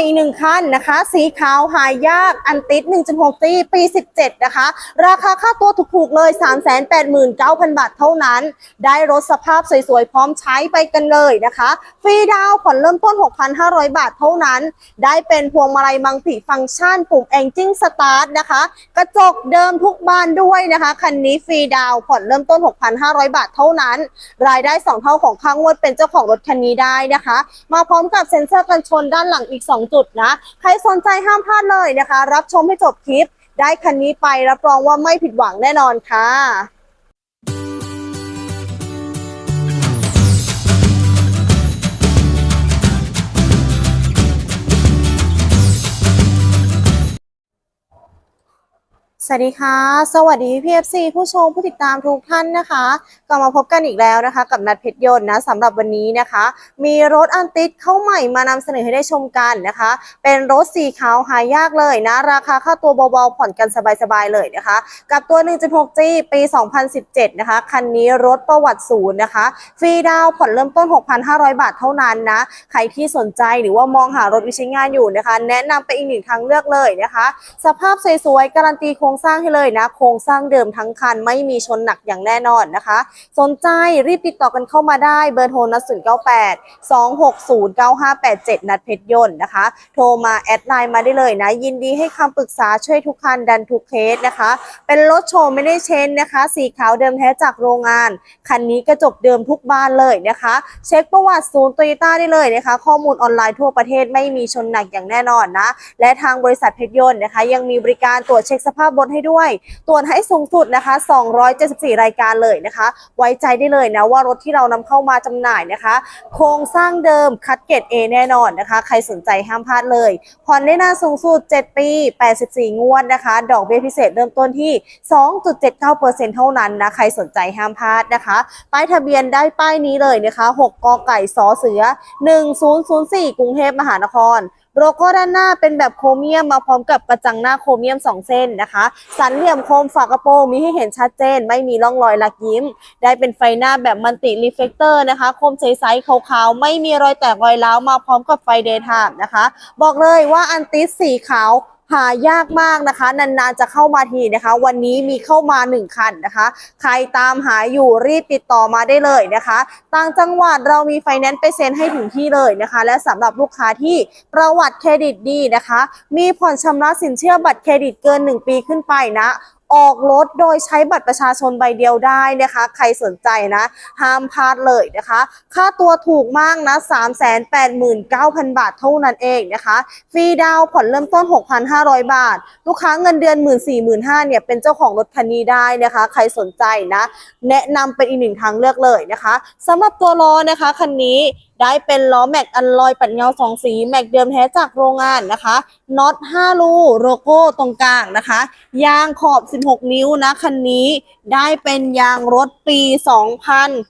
ม่หนึ่งคันนะคะ สีขาวหายาก อันติด 1.6 ตีปี 17 นะคะ ราคาค่าตัวถูกๆเลย 389,000 บาทเท่านั้น ได้รถสภาพสวยๆ พร้อมใช้ไปกันเลยนะคะ ฟรีดาวผ่อนเริ่มต้น 6,500 บาทเท่านั้น ได้เป็นพวงมาลัยมังติฟังก์ชันปุ่ม Engine Start นะคะ กระจกเดิมทุกบานด้วยนะคะ คันนี้ฟรีดาวผ่อนเริ่มต้น 6,500 บาทเท่านั้น รายได้ 2 เท่าของค่างวดเป็นเจ้าของรถคันนี้ได้นะคะ มาพร้อมกับเซ็นเซอร์กันชนด้านหลังอีก 2จุดนะ ใครสนใจห้ามพลาดเลยนะคะ รับชมให้จบคลิป ได้คันนี้ไปรับรองว่าไม่ผิดหวังแน่นอนค่ะ สวัสดีค่ะ สวัสดีพี่เอฟซีผู้ชมผู้ติดตามทุกท่านนะคะกลับมาพบกันอีกแล้วนะคะ กับนัดเพชรยนต์นะสำหรับวันนี้นะคะ มีรถอันติดเข้าใหม่มานำเสนอให้ได้ชมกันนะคะ เป็นรถสีขาวหายากเลยนะ ราคาค่าตัวเบาๆผ่อนกันสบายๆเลยนะคะ กับตัว 1.6G ปี 2017 นะคะ คันนี้รถประวัติศูนย์นะคะ ฟรีดาวผ่อนเริ่มต้น 6,500 บาทเท่านั้นนะ ใครที่สนใจหรือว่ามองหารถวิใช้งานอยู่นะคะ แนะนำไปอีกหนึ่งทางเลือกเลยนะคะ สภาพสวยๆการันตีโครงสร้างให้เลยนะ โครงสร้างเดิมทั้งคันไม่มีชนหนักอย่างแน่นอนนะคะ สนใจรีบติดต่อกันเข้ามาได้เบอร์โทรนัด098 260 9587นัดเพชรยนต์นะคะ โทรมาแอดไลน์มาได้เลยนะ ยินดีให้คำปรึกษาช่วยทุกคันดันทุกเคสนะคะ เป็นรถโชว์ไม่ได้เชนนะคะ สีขาวเดิมแท้จากโรงงาน คันนี้กระจกเดิมทุกบานเลยนะคะ เช็คประวัติศูนย์โตโยต้าได้เลยนะคะ ข้อมูลออนไลน์ทั่วประเทศไม่มีชนหนักอย่างแน่นอนนะ และทางบริษัทเพชรยนต์นะคะ ยังมีบริการตรวจเช็คสภาพรถให้ด้วย ตรวจให้สูงสุดนะคะ 274 รายการเลยนะคะ ไว้ใจได้เลยนะว่ารถที่เรานำเข้ามาจำหน่ายนะคะ โครงสร้างเดิมคัดเกรด A แน่นอนนะคะ ใครสนใจห้ามพลาดเลยผ่อนได้นานสูงสุด 7 ปี 84 งวดนะคะ ดอกเบี้ยพิเศษเริ่มต้นที่ 2.79%เท่านั้นนะ ใครสนใจห้ามพลาดนะคะป้ายทะเบียนได้ป้ายนี้เลยนะคะ 6กกไก่สอเสือ 1004 กรุงเทพมหานคร โลโก้ด้านหน้าเป็นแบบโครเมียมมาพร้อมกับกระจังหน้าโครเมียม 2 เส้นนะคะ สันเหลี่ยมโคมฝากระโปรงมีให้เห็นชัดเจน ไม่มีร่องรอยลักยิ้ม ได้เป็นไฟหน้าแบบมันติรีเฟกเตอร์นะคะ โคมใสๆขาวๆ ไม่มีรอยแตกรอยร้าวมาพร้อมกับไฟเดย์ไทม์นะคะ บอกเลยว่าอันติสสีขาว หายากมากนะคะ นานๆจะเข้ามาทีนะคะ วันนี้มีเข้ามา 1 คันนะคะ ใครตามหาอยู่รีบติดต่อมาได้เลยนะคะต่างจังหวัดเรามีไฟแนนซ์ไปเซ็นให้ถึงที่เลยนะคะ และสำหรับลูกค้าที่ประวัติเครดิตดีนะคะ มีผ่อนชำระสินเชื่อบัตรเครดิตเกิน 1 ปีขึ้นไปนะ ออกรถโดยใช้บัตรประชาชนใบเดียวได้นะคะ ใครสนใจนะ ห้ามพลาดเลยนะคะ ค่าตัวถูกมากนะ 389,000 บาทเท่านั้นเองนะคะ ฟรีดาวผ่อนเริ่มต้น 6,500 บาท ลูกค้าเงินเดือน 1 4 0 0 0 0เนี่ยเป็นเจ้าของรถคันนี้ได้นะคะ ใครสนใจนะ แนะนำเป็นอีกหนึ่งทางเลือกเลยนะคะสำหรับตัวล้อนะคะคันนี้ ได้เป็นล้อแม็กอันลอยปัดเงาสองสีแม็กเดิมแท้จากโรงงานนะคะน็อต5รูโลโก้ตรงกลางนะคะ ยางขอบ 16 นิ้วนะคันนี้ได้เป็นยางรถปี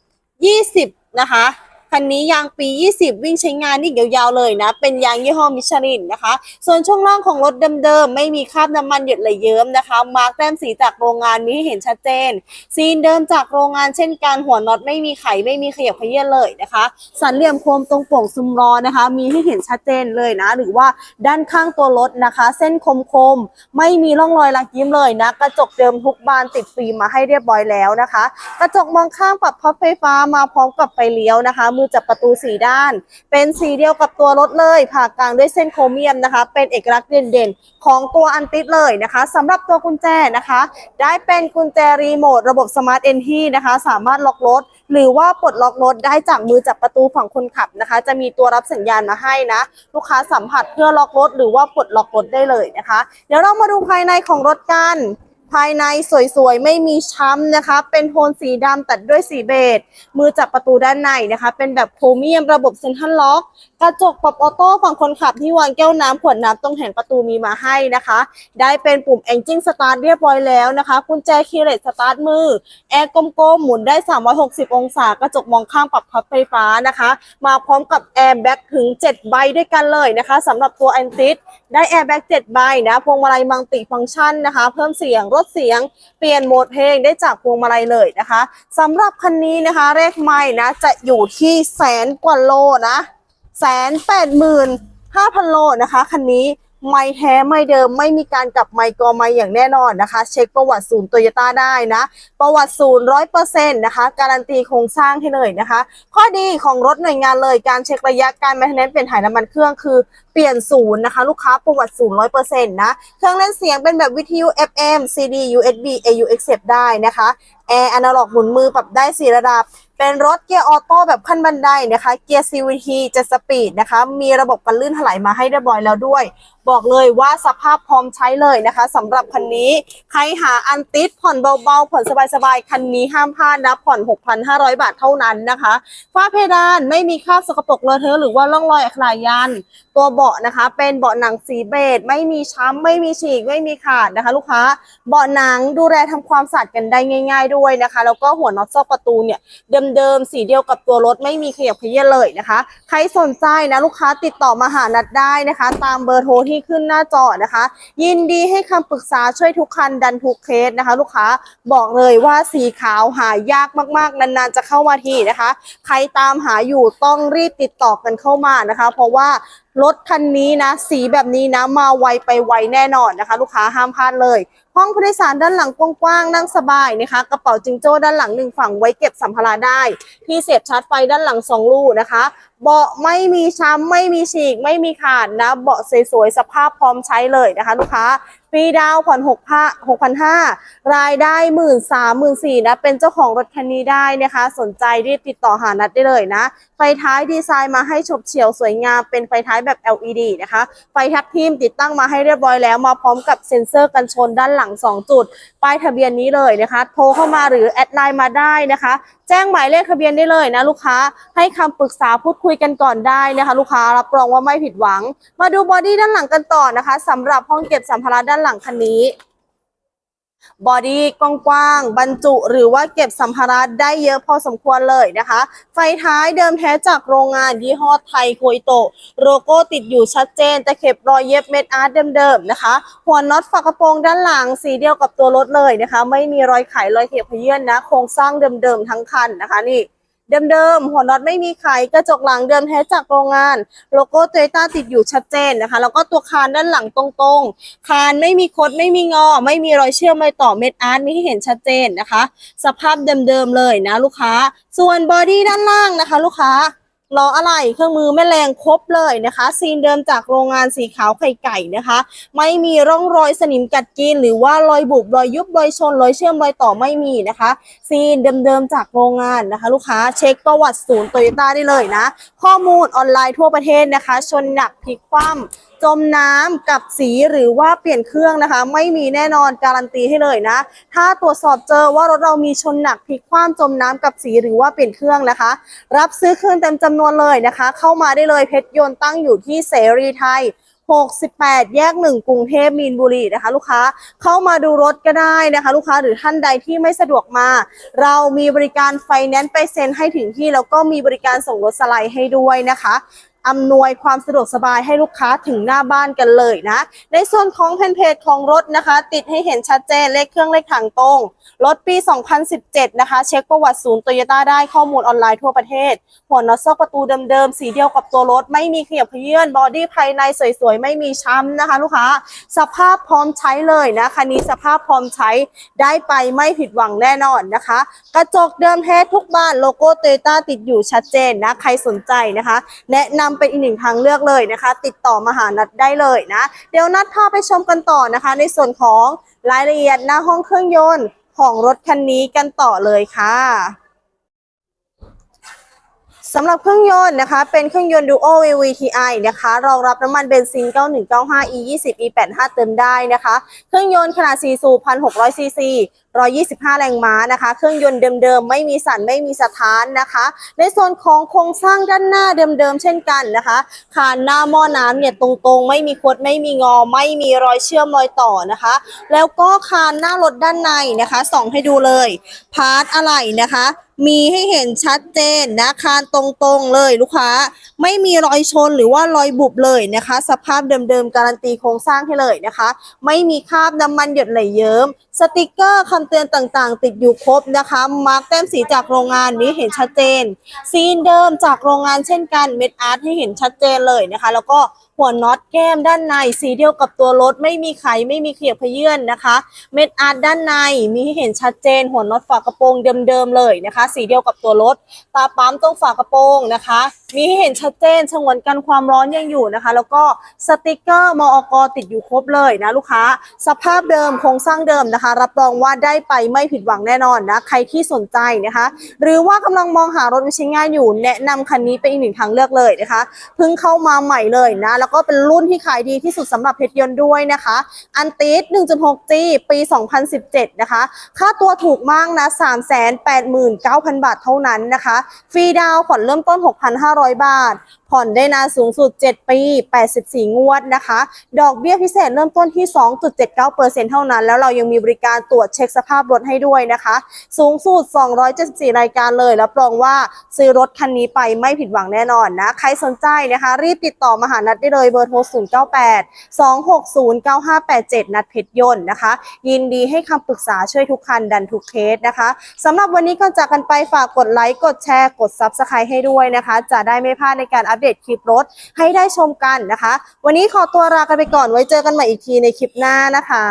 2020 นะคะ คันนี้ยางปี 20 วิ่งใช้งานอีกยาวๆเลยนะ เป็นยางยี่ห้อมิชลินนะคะ ส่วนช่วงล่างของรถเดิมๆ ไม่มีคราบน้ำมันหยดไหลเยิ้มนะคะ มาร์กแต้มสีจากโรงงานมีให้เห็นชัดเจน ซีนเดิมจากโรงงานเช่นกันหัวน็อตไม่มีไขไม่มีขยับเขยื้อนเลยนะคะ สันเหลี่ยมโคมตรงโป่งซุมล้อนะคะ มีให้เห็นชัดเจนเลยนะ หรือว่าด้านข้างตัวรถนะคะ เส้นคมๆไม่มีร่องรอยลักยิ้มเลยนะ กระจกเดิมทุกบานติดฟิล์มมาให้เรียบร้อยแล้วนะคะ กระจกมองข้างปรับพับไฟฟ้ามาพร้อมกับไฟเลี้ยวนะคะมือจับประตูสีด้าน เป็นสีเดียวกับตัวรถเลยผ่ากลางด้วยเส้นโครเมียมนะคะ เป็นเอกลักษณ์เด่นๆ ของตัวอันติดเลยนะคะสำหรับตัวกุญแจนะคะ ได้เป็นกุญแจรีโมทระบบสมาร์ทเอนทีนะคะ สามารถล็อกรถ หรือว่าปลดล็อกรถได้จากมือจับประตูฝั่งคนขับนะคะ จะมีตัวรับสัญญาณมาให้นะ ลูกค้าสัมผัสเพื่อล็อกรถ หรือว่าปลดล็อกรถได้เลยนะคะ เดี๋ยวเรามาดูภายในของรถกัน ภายในสวยๆ ไม่มีช้ำนะคะ เป็นโทนสีดำตัดด้วยสีเบจมือจับประตูด้านในนะคะ เป็นแบบโครเมียมระบบเซ็นทรัลล็อก กระจกปรับออโต้ฝั่งคนขับที่วางแก้วน้ำขวดน้ำตรงแห่งประตูมีมาให้นะคะ ได้เป็นปุ่ม Engine Start เรียบร้อยแล้วนะคะ กุญแจคีย์เลสสตาร์ทมือ แอร์กลมๆ หมุนได้ 360 องศา กระจกมองข้างปรับพับไฟฟ้านะคะ มาพร้อมกับแอร์แบ็กถึง 7 ใบด้วยกันเลยนะคะสำหรับตัว a n t i s ได้แอร์แบ็ก7ใบนะ พวงมาลัยมัลติฟังก์ชันนะคะ เพิ่มเสียงลดเสียง เปลี่ยนโหมดเพลงได้จากพวงมาลัยเลยนะคะสำหรับคันนี้นะคะเลขไม่นะจะอยู่ที่แสนกว่าโลนะ แสนแปดหมื่น5,000โลนะคะคันนี้ไม่แท้ไม่เดิมไม่มีการกลับไมค์กอไมค์อย่างแน่นอนนะคะ เช็คประวัติศูนย์โตโยต้าได้นะ ประวัติศูนย์ร้อยเปอร์เซ็นต์นะคะการันตีโครงสร้างให้เลยนะคะ ข้อดีของรถหน่วยงานเลยการเช็คระยะการแมเทนเนนเปลี่ยนถ่ายน้ำมันเครื่องคือเปลี่ยนศูนย์นะคะ ลูกค้าประวัติศูนย์ร้อยเปอร์เซ็นต์นะเครื่องเล่นเสียงเป็นแบบวิทยุ FM CD USB AUX ได้นะคะแอร์อนาล็อกหมุนมือปรับได้4ระดับ เป็นรถเกียร์ออโต้แบบขั้นบันไดนะคะ เกียร์ CVT จะสปีดนะคะ มีระบบกันลื่นถลายมาให้เรียบร้อยแล้วด้วยบอกเลยว่าสภาพพร้อมใช้เลยนะคะสำหรับคันนี้ใครหาอันติดผ่อนเบาๆผ่อนสบายๆคันนี้ห้ามพลาดนะผ่อน 6,500 บาทเท่านั้นนะคะฝ้าเพดานไม่มีคราบสกปรกเลอะเทอะหรือว่าร่องรอยอักขระยัน ตัวเบาะนะคะ เป็นเบาะหนังสีเบจไม่มีช้ำไม่มีฉีกไม่มีขาดนะคะ ลูกค้าเบาะหนังดูแลทำความสะอาดกันได้ง่าย ๆด้วยนะคะ แล้วก็หัวน็อตซอกประตูเนี่ยเดิมๆสีเดียวกับตัวรถไม่มีขยับเขยื้อนเลยนะคะ ใครสนใจนะลูกค้าติดต่อมาหานัดได้นะคะ ตามเบอร์โทรที่ขึ้นหน้าจอนะคะ ยินดีให้คำปรึกษาช่วยทุกคันดันทุกเคสนะคะ ลูกค้าบอกเลยว่าสีขาวหายากมากๆ นานๆ จะเข้ามาทีนะคะ ใครตามหาอยู่ต้องรีบติดต่อกันเข้ามานะคะ เพราะว่า รถคันนี้นะ สีแบบนี้นะ มาไวไปไวแน่นอนนะคะ ลูกค้าห้ามพลาดเลย ห้องผู้โดยสารด้านหลังกว้างๆนั่งสบายนะคะ กระเป๋าจิงโจ้ด้านหลังหนึ่งฝั่งไว้เก็บสัมภาระได้ ที่เสียบชาร์จไฟด้านหลังสองลูกนะคะ เบาะไม่มีช้ำไม่มีฉีก ไม่มีขาดนะ เบาะสวยๆสภาพพร้อมใช้เลยนะคะ ลูกค้า ฟรีดาวผ่อนหกพันหกพันห้ารายได้หมื่นสามหมื่นสี่นะ เป็นเจ้าของรถคันนี้ได้นะคะ สนใจรีบติดต่อหานัดได้เลยนะ ไฟท้ายดีไซน์มาให้ฉบเฉี่ยวสวยงาม เป็นไฟท้ายแบบ LED นะคะ ไฟทับทิมติดตั้งมาให้เรียบร้อยแล้ว มาพร้อมกับเซ็นเซอร์กันชนด้านหลัง 2 จุด ป้ายทะเบียนนี้เลยนะคะ โทรเข้ามาหรือแอดไลน์มาได้นะคะ แจ้งหมายเลขทะเบียนได้เลยนะลูกค้าให้คำปรึกษาพูดคุยกันก่อนได้นะคะลูกค้ารับรองว่าไม่ผิดหวัง มาดูบอดี้ด้านหลังกันต่อนะคะสำหรับห้องเก็บสัมภาระด้านหลังคันนี้ บอดี้กว้างๆบรรจุหรือว่าเก็บสัมภาระได้เยอะพอสมควรเลยนะคะ ไฟท้ายเดิมแท้จากโรงงานยี่ห้อไทยโคยโตโลโก้ติดอยู่ชัดเจน แต่เข็บรอยเย็บเม็ดอาร์ตเดิมๆนะคะ หัวน็อตฝากระโปรงด้านหลังสีเดียวกับตัวรถเลยนะคะ ไม่มีรอยไขรอยเขียบเขยื่นนะ โครงสร้างเดิมๆทั้งคันนะคะนี่ เดิมๆ หัวน็อตไม่มีไขกระจกหลังเดิมแท้จากโรงงาน โลโก้โตโยต้าติดอยู่ชัดเจนนะคะ แล้วก็ตัวคานด้านหลังตรงๆ คานไม่มีคดไม่มีงอ ไม่มีรอยเชื่อมรอยต่อเม็ดอาร์ตมีให้เห็นชัดเจนนะคะ สภาพเดิมๆเลยนะลูกค้า ส่วนบอดี้ด้านล่างนะคะ ลูกค้า ล้ออะไรเครื่องมือแม่แรงครบเลยนะคะ ซีนเดิมจากโรงงานสีขาวไข่ไก่นะคะ ไม่มีร่องรอยสนิมกัดกิน หรือว่ารอยบุบรอยยุบรอยชนรอยเชื่อมรอยต่อไม่มีนะคะ ซีนเดิมๆจากโรงงานนะคะ ลูกค้าเช็คประวัติศูนย์โตโยต้าได้เลยนะ ข้อมูลออนไลน์ทั่วประเทศนะคะ ชนหนักพลิกคว่ำ จมน้ำกับสีหรือว่าเปลี่ยนเครื่องนะคะ ไม่มีแน่นอนการันตีให้เลยนะ ถ้าตรวจสอบเจอว่ารถเรามีชนหนักพลิกคว่ำจมน้ำกับสีหรือว่าเปลี่ยนเครื่องนะคะ รับซื้อเคืนเต็มจำนวนเลยนะคะ เข้ามาได้เลยเพชรยนต์ตั้งอยู่ที่เสรีไทย68 แยก 1 กรุงเทพมีนบุรีนะคะ ลูกค้าเข้ามาดูรถก็ได้นะคะ ลูกค้าหรือท่านใดที่ไม่สะดวกมา เรามีบริการไฟแนนซ์ไปเซ็นให้ถึงที่ แล้วก็มีบริการส่งรถสไลด์ให้ด้วยนะคะ อำนวยความสะดวกสบายให้ลูกค้าถึงหน้าบ้านกันเลยนะ ในส่วนของเพนเพจของรถนะคะ ติดให้เห็นชัดเจนเลขเครื่องเลขถังตรง รถปี 2017 นะคะ เช็คประวัติศูนย์โตโยต้าได้ข้อมูลออนไลน์ทั่วประเทศ หัวน็อตซอกประตูเดิมๆ สีเดียวกับตัวรถ ไม่มีขยับเขยื่อนบอดี้ภายในสวยๆ ไม่มีช้ำนะคะ ลูกค้า สภาพพร้อมใช้เลยนะคันนี้สภาพพร้อมใช้ได้ไปไม่ผิดหวังแน่นอนนะคะ กระจกเดิมแท้ทุกบานโลโก้โตโยต้าติดอยู่ชัดเจนนะใครสนใจนะคะ แนะนำเป็นอีกหนึ่งทางเลือกเลยนะคะ ติดต่อมาหานัดได้เลยนะ เดี๋ยวนัดพาไปชมกันต่อนะคะ ในส่วนของรายละเอียดหน้าห้องเครื่องยนต์ของรถคันนี้กันต่อเลยค่ะ สำหรับเครื่องยนต์นะคะ เป็นเครื่องยนต์ Duo VVTi นะคะ รองรับน้ำมันเบนซิน 9195 E20 E85 เติมได้นะคะ เครื่องยนต์ขนาด4สูบ1,600ซีซี125 แรงม้านะคะ เครื่องยนต์เดิมๆ ไม่มีสั่นไม่มีสถานนะคะ ในส่วนของโครงสร้างด้านหน้าเดิมๆ เช่นกันนะคะคานหน้าหม้อน้ำเนี่ยตรงๆ ไม่มีคดไม่มีงอ ไม่มีรอยเชื่อมรอยต่อนะคะ แล้วก็คานหน้ารถด้านในนะคะ ส่องให้ดูเลย พาร์ทอะไรนะคะ มีให้เห็นชัดเจนนะคานตรงๆเลยลูกค้า ไม่มีรอยชนหรือว่ารอยบุบเลยนะคะ สภาพเดิมๆการันตีโครงสร้างให้เลยนะคะ ไม่มีคราบน้ำมันหยดไหลเยิ้ม สติกเกอร์คำเตือนต่างๆ ติดอยู่ครบนะคะ มาร์กแต้มสีจากโรงงานนี้เห็นชัดเจน ซีนเดิมจากโรงงานเช่นกัน เม็ดอาร์ตให้เห็นชัดเจนเลยนะคะ แล้วก็หัวน็อตแก้มด้านใน สีเดียวกับตัวรถไม่มีไขไม่มีเขียบพเยื่อนนะคะ เม็ดอาร์ตด้านในมีให้เห็นชัดเจน หัวน็อตฝากระโปรงเดิมๆเลยนะคะ สีเดียวกับตัวรถ ตาปั๊มตรงฝากระโปรงนะคะ มีให้เห็นชัดเจนฉงวนกันความร้อนยังอยู่นะคะ แล้วก็สติกเกอร์มอกติดอยู่ครบเลยนะลูกค้า สภาพเดิมโครงสร้างเดิมนะคะ รับรองว่าได้ไปไม่ผิดหวังแน่นอนนะใครที่สนใจนะคะ หรือว่ากำลังมองหารถวิใช้งานอยู่ แนะนำคันนี้เป็นอีกหนึ่งทางเลือกเลยนะคะเพิ่งเข้ามาใหม่เลยนะ แล้วก็เป็นรุ่นที่ขายดีที่สุดสำหรับเพชรยนต์ด้วยนะคะ อันติส 1.6G ปี 2017 นะคะ ค่าตัวถูกมากนะ 389,000 บาทเท่านั้นนะคะ ฟรีดาวน์ผ่อนเริ่มต้น 6,500บาท ผ่อนได้นานสูงสุด 7 ปี 84 งวดนะคะ ดอกเบี้ยพิเศษเริ่มต้นที่ 2.79%เท่านั้น แล้วเรายังมีบริการตรวจเช็คสภาพรถให้ด้วยนะคะ สูงสุด 274 รายการเลยรับรองว่าซื้อรถคันนี้ไปไม่ผิดหวังแน่นอนนะ ใครสนใจนะคะ รีบติดต่อมาหานัดได้เลยเบอร์โทร 098 260 9587 นัดเพชรยนต์นะคะ ยินดีให้คำปรึกษาช่วยทุกคันดันทุกเคสนะคะสำหรับวันนี้ก่อนจากกันไปฝากกดไลค์กดแชร์กด Subscribe ให้ด้วยนะคะจะได้ไม่พลาดในการอัปเดตคลิปรถให้ได้ชมกันนะคะ วันนี้ขอตัวลากันไปก่อนไว้เจอกันใหม่อีกทีในคลิปหน้านะคะ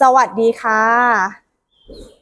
สวัสดีค่ะ